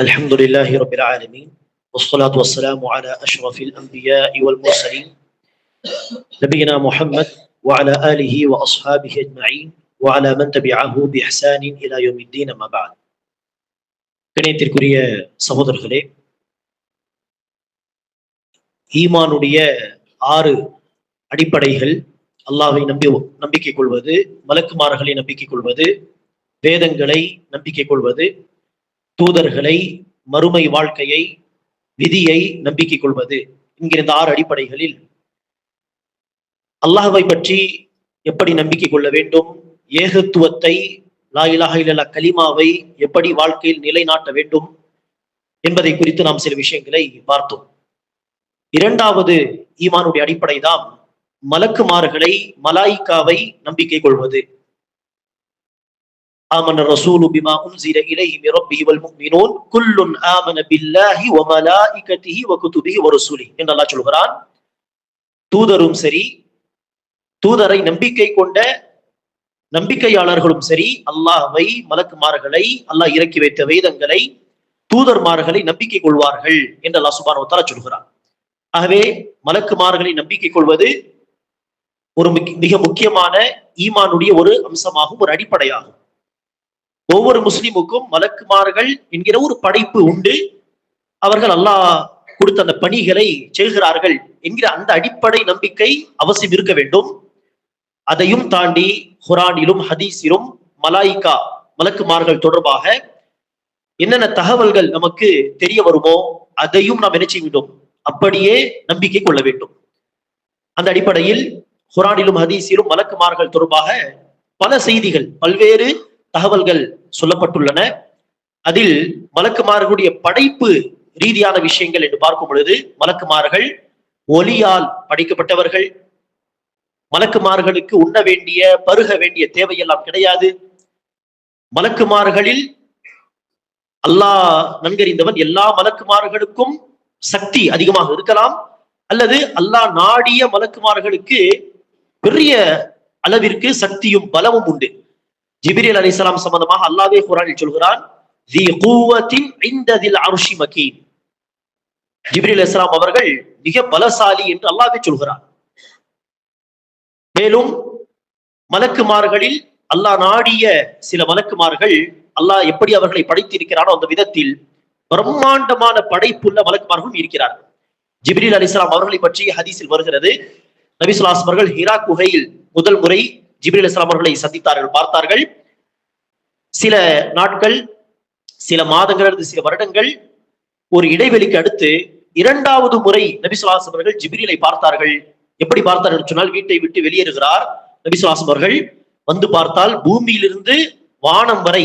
الحمد لله رب العالمين والصلاة والسلام على أشرف الأنبياء والمرسلين. نبينا محمد وعلى آله وأصحابه أجمعين وعلى من تبعه بإحسان إلى يوم الدين ما بعد. பிணையத்திற்குரிய சகோதரர்களே ஈமானுடைய ஆறு அடிப்படைகள் அல்லாவை நம்பி நம்பிக்கை கொள்வது மலக்குமார்களை நம்பிக்கை கொள்வது வேதங்களை நம்பிக்கை கொள்வது தூதர்களை மறுமை வாழ்க்கையை விதியை நம்பிக்கை கொள்வது என்கிற இந்த ஆறு அடிப்படைகளில் அல்லாஹவை பற்றி எப்படி நம்பிக்கை கொள்ள வேண்டும் ஏகத்துவத்தை லாயிலாக இல்லா கலிமாவை எப்படி வாழ்க்கையில் நிலைநாட்ட வேண்டும் என்பதை குறித்து நாம் சில விஷயங்களை பார்த்தோம் இரண்டாவது ஈமானுடைய அடிப்படை தான் மலக்குமார்களை மலாய்க்காவை நம்பிக்கை கொள்வது آمن الرسول بما أنزل إليه من ربه والمؤمنون كل آمن بالله وملائكته وكتبه ورسله என்று அல்லாஹ் சொல்கிறான் தூதரும் சரி தூதரை நம்பிக்கை கொண்ட நம்பிக்கையாளர்களும் சரி அல்லாஹை மலக்குமார்களை அல்லாஹ் இறக்கி வைத்த வேதங்களை தூதர்மார்களை நம்பிக்கை கொள்வார்கள் என்று அல்லாஹ் சுபான் சொல்கிறார் ஆகவே மலக்குமார்களை நம்பிக்கை கொள்வது ஒரு மிக முக்கியமான ஈமானுடைய ஒரு அம்சமாகும் ஒரு அடிப்படையாகும். ஒவ்வொரு முஸ்லிமுக்கும் மலக்குமார்கள் என்கிற ஒரு படைப்பு உண்டு. அவர்கள் அல்லாஹ் கொடுத்த அந்த பணிகளை செய்கிறார்கள் என்கிற அந்த அடிப்படை நம்பிக்கை அவசியம் இருக்க வேண்டும். அதையும் தாண்டி குரானிலும் ஹதீஸிலும் மலாய்கா மலக்குமார்கள் தொடர்பாக என்னென்ன தகவல்கள் நமக்கு தெரிய வருமோ அதையும் நாம் என்ன செய்ய வேண்டும் அப்படியே நம்பிக்கை கொள்ள வேண்டும். அந்த அடிப்படையில் குரானிலும் ஹதீஸிலும் மலக்குமார்கள் தொடர்பாக பல செய்திகள் பல்வேறு தகவல்கள் சொல்லப்பட்டுள்ளன. அதில் மலக்குமார்களுடைய படைப்பு ரீதியான விஷயங்கள் என்று பார்க்கும் பொழுது மலக்குமார்கள் ஒலியால் படைக்கப்பட்டவர்கள் மலக்குமார்களுக்கு உண்ண வேண்டிய பருக வேண்டிய தேவையெல்லாம் கிடையாது. மலக்குமார்களில் அல்லாஹ் நன்கறிந்தவன் எல்லா மலக்குமார்களுக்கும் சக்தி அதிகமாக இருக்கலாம். அல்லது அல்லாஹ் நாடிய மலக்குமார்களுக்கு பெரிய அளவிற்கு சக்தியும் பலமும் உண்டு. ஜிபிரியல் அலிசலாம் சம்பந்தமாக அல்லாவே குரானில் சொல்கிறான் ஜிப்ரில் இஸ்லாம் அவர்கள் மிக பலசாலி என்று அல்லாவே சொல்கிறார் மேலும் மலக்குமார்களில் அல்லாஹ் நாடிய சில மலக்குமார்கள் அல்லாஹ் எப்படி அவர்களை படைத்திருக்கிறானோ அந்த விதத்தில் பிரம்மாண்டமான படைப்புள்ள மலக்குமார்களும் இருக்கிறார்கள். ஜிப்ரீல் அலிஸ்லாம் அவர்களை பற்றி ஹதீஸில் வருகிறது. நபிசுல்லாஸ் அவர்கள் ஹிரா குகையில் முதல் முறை ஜிப்ரீல் அலிஸ்லாம் அவர்களை சந்தித்தார்கள் பார்த்தார்கள். சில நாட்கள் சில மாதங்கள் அல்லது சில வருடங்கள் ஒரு இடைவெளிக்கு அடுத்து இரண்டாவது முறை நபிசுல்லாஸ் அவர்கள் ஜிப்ரீலை பார்த்தார்கள். எப்படி பார்த்தார்கள் சொன்னால் வீட்டை விட்டு வெளியேறுகிறார். நபிசுலாஸ் அவர்கள் வந்து பார்த்தால் பூமியிலிருந்து வானம் வரை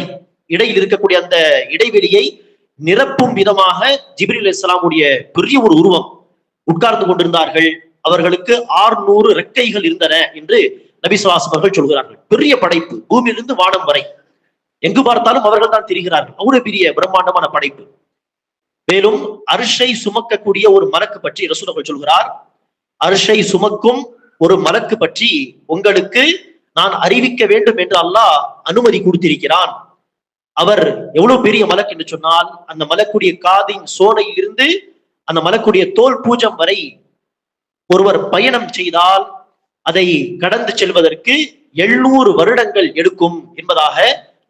இடையில் இருக்கக்கூடிய அந்த இடைவெளியை நிரப்பும் விதமாக ஜிப்ரில் இஸ்லாமுடைய பெரிய ஒரு உருவம் உட்கார்ந்து கொண்டிருந்தார்கள். அவர்களுக்கு ஆறுநூறு ரெக்கைகள் இருந்தன என்று நபிசுவாசம் சுவாசமர்கள் சொல்கிறார்கள். பெரிய படைப்பு பூமியிலிருந்து வானம் வரை. எங்கு பார்த்தாலும் அவர்கள் தான் திரிகிறார்கள். அவ்வளவு பெரிய பிரம்மாண்டமான படைப்பு. மேலும் அரிசை சுமக்கக்கூடிய ஒரு மரக்கு பற்றி ரசூலர்கள் சொல்கிறார். அரிசை சுமக்கும் ஒரு மலக்கு பற்றி உங்களுக்கு நான் அறிவிக்க வேண்டும் என்று அல்லாஹ் அனுமதி கொடுத்திருக்கிறான். அவர் எவ்வளவு பெரிய மலக்கு என்று சொன்னால் அந்த மலக்குடைய காதின் சோனையில் இருந்து அந்த மலக்குடைய தோல் பூஜம் வரை ஒருவர் பயணம் செய்தால் அதை கடந்து செல்வதற்கு எழுநூறு வருடங்கள் எடுக்கும் என்பதாக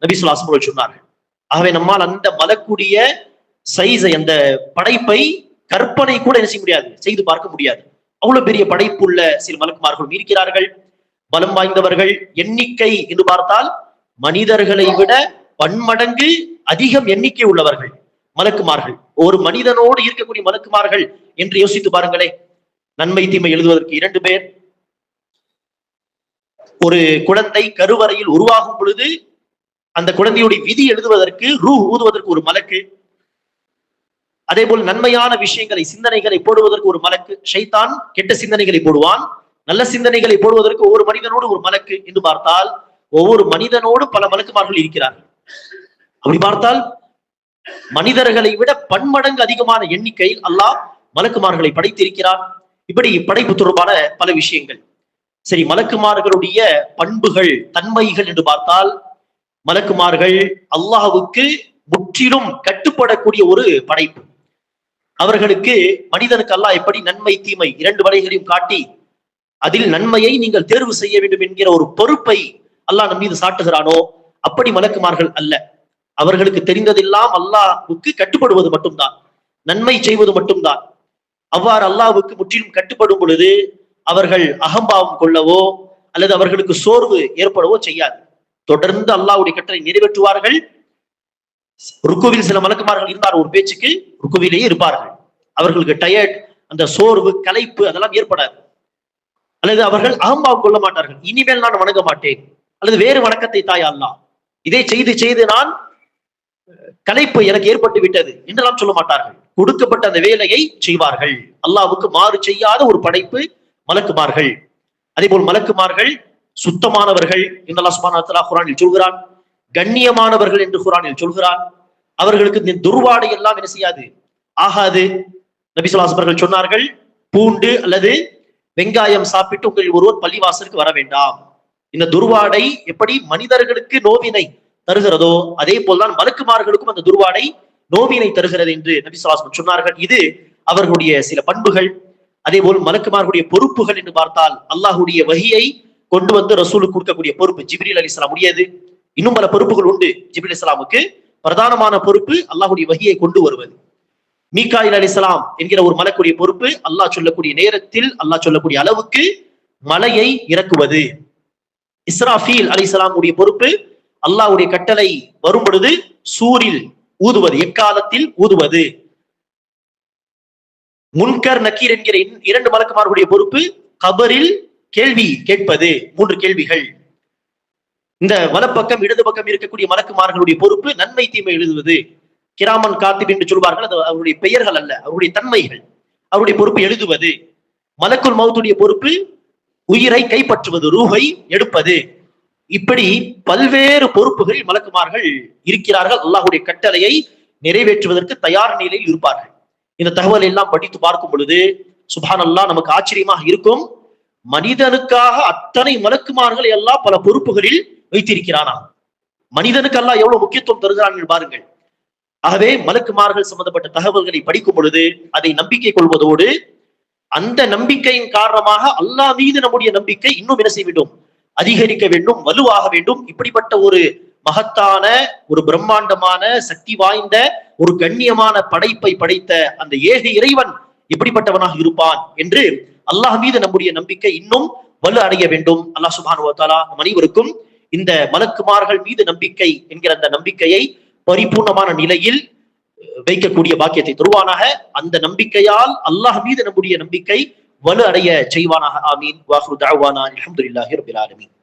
நபிசுலாசம் சொன்னார்கள். ஆகவே நம்மால் அந்த மலக்குடைய சைஸை அந்த படைப்பை கற்பனை கூட என்ன செய்ய முடியாது? செய்து பார்க்க முடியாது. அவ்வளவு பெரிய படைப்புள்ள சில மலக்குமார்களும் இருக்கிறார்கள் பலம் வாய்ந்தவர்கள் எண்ணிக்கை என்று பார்த்தால் மனிதர்களை விட பன்மடங்கு அதிகம் எண்ணிக்கை உள்ளவர்கள் மலக்குமார்கள். ஒரு மனிதனோடு இருக்கக்கூடிய மலக்குமார்கள் என்று யோசித்து பாருங்களே நன்மை தீமை எழுதுவதற்கு இரண்டு பேர். ஒரு குழந்தை கருவறையில் உருவாகும் பொழுது அந்த குழந்தையுடைய விதி எழுதுவதற்கு ரூ ஊதுவதற்கு ஒரு மலக்கு. அதே போல் நன்மையான விஷயங்களை சிந்தனைகளை போடுவதற்கு ஒரு மலக்கு. ஷைத்தான் கெட்ட சிந்தனைகளை போடுவான். நல்ல சிந்தனைகளை போடுவதற்கு ஒவ்வொரு மனிதனோடு ஒரு மலக்கு என்று பார்த்தால் ஒவ்வொரு மனிதனோடு பல மலக்குமார்கள் இருக்கிறார்கள். அப்படி பார்த்தால் மனிதர்களை விட பன்மடங்கு அதிகமான எண்ணிக்கையில் அல்லாஹ் மலக்குமார்களை படைத்திருக்கிறான். இப்படி படைப்பு தொடர்பான பல விஷயங்கள். சரி மலக்குமார்களுடைய பண்புகள் தன்மைகள் என்று பார்த்தால் மலக்குமார்கள் அல்லாஹுக்கு முற்றிலும் கட்டுப்படக்கூடிய ஒரு படைப்பு. அவர்களுக்கு மனிதனுக்கு அல்லாஹ் எப்படி நன்மை தீமை இரண்டு வழிகளையும் காட்டி அதில் நன்மையை நீங்கள் தேர்வு செய்ய வேண்டும் என்கிற ஒரு பொறுப்பை அல்லாஹ் நம் மீது சாட்டுகிறானோ? அப்படி மலக்குமார்கள் அல்ல. அவர்களுக்கு தெரிந்ததெல்லாம் அல்லாஹுக்கு கட்டுப்படுவது மட்டும்தான். நன்மை செய்வது மட்டும்தான். அவ்வாறு அல்லாஹுக்கு முற்றிலும் கட்டுப்படும் பொழுது அவர்கள் அகம்பாவம் கொள்ளவோ அல்லது அவர்களுக்கு சோர்வு ஏற்படவோ செய்யாது. தொடர்ந்து அல்லாஹுடைய கட்டளை நிறைவேற்றுவார்கள். ருக்குவில் சில மலக்குமார்கள் இருந்தார் ஒரு பேச்சுக்கு ருக்குவிலேயே இருப்பார்கள். அவர்களுக்கு டயர்ட் அந்த சோர்வு கலைப்பு அதெல்லாம் ஏற்படாது. அல்லது அவர்கள் அகம்பாவம் கொள்ள மாட்டார்கள். இனிமேல் நான் வணங்க மாட்டேன். அல்லது வேறு வணக்கத்தை தாய் அல்லாஹ் இதை செய்து செய்து நான் கலைப்பு எனக்கு ஏற்பட்டு விட்டது என்றெல்லாம் சொல்ல மாட்டார்கள். கொடுக்கப்பட்ட அந்த வேலையை செய்வார்கள். அல்லாவுக்கு மாறு செய்யாத ஒரு படைப்பு மலக்குமார்கள். அதே போல் மலக்குமார்கள் சுத்தமானவர்கள் என்றெல்லாம் சுமான குரானில் சொல்கிறான். கண்ணியமானவர்கள் என்று குரானில் சொல்கிறான். அவர்களுக்கு இந்த துர்வாடை எல்லாம் என்ன செய்யாது? ஆகாது. நபி சொன்னார்கள் பூண்டு அல்லது வெங்காயம் சாப்பிட்டு உங்களில் ஒருவர் பள்ளிவாசலுக்கு வர வேண்டாம். இந்த துர்வாடை எப்படி மனிதர்களுக்கு நோவினை தருகிறதோ அதே போல்தான் மலக்குமார்களுக்கும் அந்த துர்வாடை நோவினை தருகிறது என்று நபி சொன்னார்கள். இது அவர்களுடைய சில பண்புகள். அதே போல் மலக்குமார்களுடைய பொறுப்புகள் என்று பார்த்தால் அல்லாஹுடைய வகியை கொண்டு வந்து ரசூலுக்கு கொடுக்கக்கூடிய பொறுப்பு ஜிப்ரீல் அலிஸ்லாம் உடையது. இன்னும் பல பொறுப்புகள் உண்டு. ஜிபில் இஸ்லாமுக்கு பிரதானமான பொறுப்பு அல்லாஹுடைய வகையை கொண்டு வருவது. மீகாயில் அலிஸ்லாம் என்கிற ஒரு மலக்குடைய பொறுப்பு அல்லாஹ் சொல்லக்கூடிய நேரத்தில் அல்லாஹ் சொல்லக்கூடிய அளவுக்கு மலையை இறக்குவது. இஸ்ராஃபீல் அலிஸ்லாம் உடைய பொறுப்பு அல்லாஹுடைய கட்டளை வரும் பொழுது சூரில் ஊதுவது எக்காலத்தில் ஊதுவது. முன்கர் நக்கீர் என்கிற இன்- இரண்டு மலக்குமார்களுடைய பொறுப்பு கபரில் கேள்வி கேட்பது மூன்று கேள்விகள். இந்த வலப்பக்கம் இடது பக்கம் இருக்கக்கூடிய மலக்குமார்களுடைய பொறுப்பு நன்மை தீமை எழுதுவது. கிராமன் காத்திப் என்று சொல்வார்கள் அது அவருடைய பெயர்கள் அல்ல அவருடைய தன்மைகள். அவருடைய பொறுப்பு எழுதுவது. மலக்குள் மௌத்துடைய பொறுப்பு உயிரை கைப்பற்றுவது ரூஹை எடுப்பது. இப்படி பல்வேறு பொறுப்புகளில் மலக்குமார்கள் இருக்கிறார்கள். அல்லாஹுடைய கட்டளையை நிறைவேற்றுவதற்கு தயார் நிலையில் இருப்பார்கள். இந்த தகவல் எல்லாம் படித்து பார்க்கும் பொழுது சுபான் அல்லா நமக்கு ஆச்சரியமாக இருக்கும். மனிதனுக்காக அத்தனை மலக்குமார்களை எல்லாம் பல பொறுப்புகளில் வைத்திருக்கிறானா? மனிதனுக்கு அல்லாஹ் எவ்வளவு முக்கியத்துவம் தருகிறான் என்று பாருங்கள். ஆகவே மலக்குமார்கள் சம்பந்தப்பட்ட தகவல்களை படிக்கும் பொழுது அதை நம்பிக்கை கொள்வதோடு அந்த நம்பிக்கையின் காரணமாக அல்லாஹ் மீது நம்முடைய நம்பிக்கை இன்னும் என்ன செய்ய வேண்டும் அதிகரிக்க வேண்டும் வலுவாக வேண்டும். இப்படிப்பட்ட ஒரு மகத்தான ஒரு பிரம்மாண்டமான சக்தி வாய்ந்த ஒரு கண்ணியமான படைப்பை படைத்த அந்த ஏக இறைவன் எப்படிப்பட்டவனாக இருப்பான் என்று அல்லாஹ் மீது நம்முடைய நம்பிக்கை இன்னும் வலு அடைய வேண்டும். அல்லாஹ் சுபானுவத்தாலா நம் அனைவருக்கும் இந்த மலக்குமார்கள் மீது நம்பிக்கை என்கிற அந்த நம்பிக்கையை பரிபூர்ணமான நிலையில் வைக்கக்கூடிய பாக்கியத்தை தருவானாக. அந்த நம்பிக்கையால் அல்லாஹ் மீது நம்முடைய நம்பிக்கை வலு அடைய செய்வானாக. ஆமீன். வாஹு தாவானா அலமதுல்லாஹி ரப்பில் ஆலமீன்.